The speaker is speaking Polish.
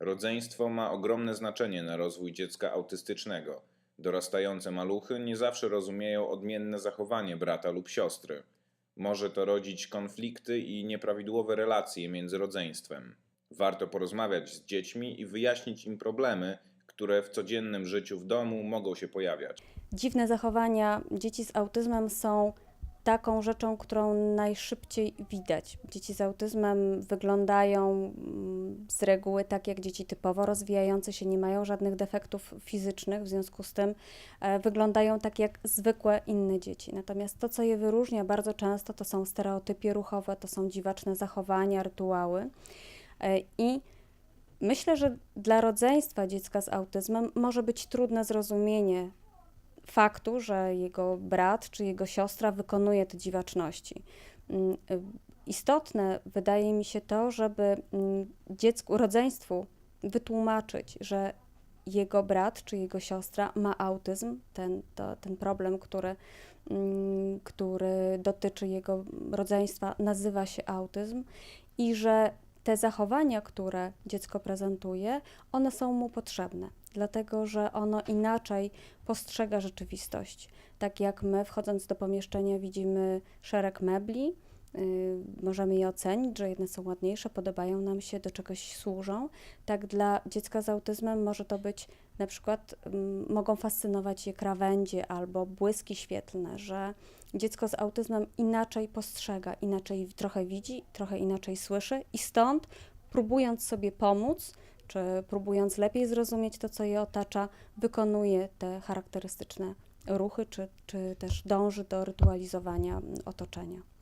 Rodzeństwo ma ogromne znaczenie na rozwój dziecka autystycznego. Dorastające maluchy nie zawsze rozumieją odmienne zachowanie brata lub siostry. Może to rodzić konflikty i nieprawidłowe relacje między rodzeństwem. Warto porozmawiać z dziećmi i wyjaśnić im problemy, które w codziennym życiu w domu mogą się pojawiać. Dziwne zachowania dzieci z autyzmem są taką rzeczą, którą najszybciej widać. Dzieci z autyzmem wyglądają mm, z reguły tak jak dzieci typowo rozwijające się, nie mają żadnych defektów fizycznych, w związku z tym e, wyglądają tak jak zwykłe inne dzieci. Natomiast to, co je wyróżnia bardzo często, to są stereotypy ruchowe, to są dziwaczne zachowania, rytuały. E, I myślę, że dla rodzeństwa dziecka z autyzmem może być trudne zrozumienie faktu, że jego brat czy jego siostra wykonuje te dziwaczności. Mm, y, Istotne wydaje mi się to, żeby mm, dziecku, rodzeństwu wytłumaczyć, że jego brat czy jego siostra ma autyzm, ten, to, ten problem, który, mm, który dotyczy jego rodzeństwa, nazywa się autyzm i że te zachowania, które dziecko prezentuje, one są mu potrzebne, dlatego że ono inaczej postrzega rzeczywistość. Tak jak my, wchodząc do pomieszczenia, widzimy szereg mebli, możemy je ocenić, że jedne są ładniejsze, podobają nam się, do czegoś służą. Tak dla dziecka z autyzmem może to być na przykład, ym, mogą fascynować je krawędzie albo błyski świetlne, że dziecko z autyzmem inaczej postrzega, inaczej trochę widzi, trochę inaczej słyszy i stąd próbując sobie pomóc, czy próbując lepiej zrozumieć to, co je otacza, wykonuje te charakterystyczne ruchy, czy, czy też dąży do rytualizowania mm, otoczenia.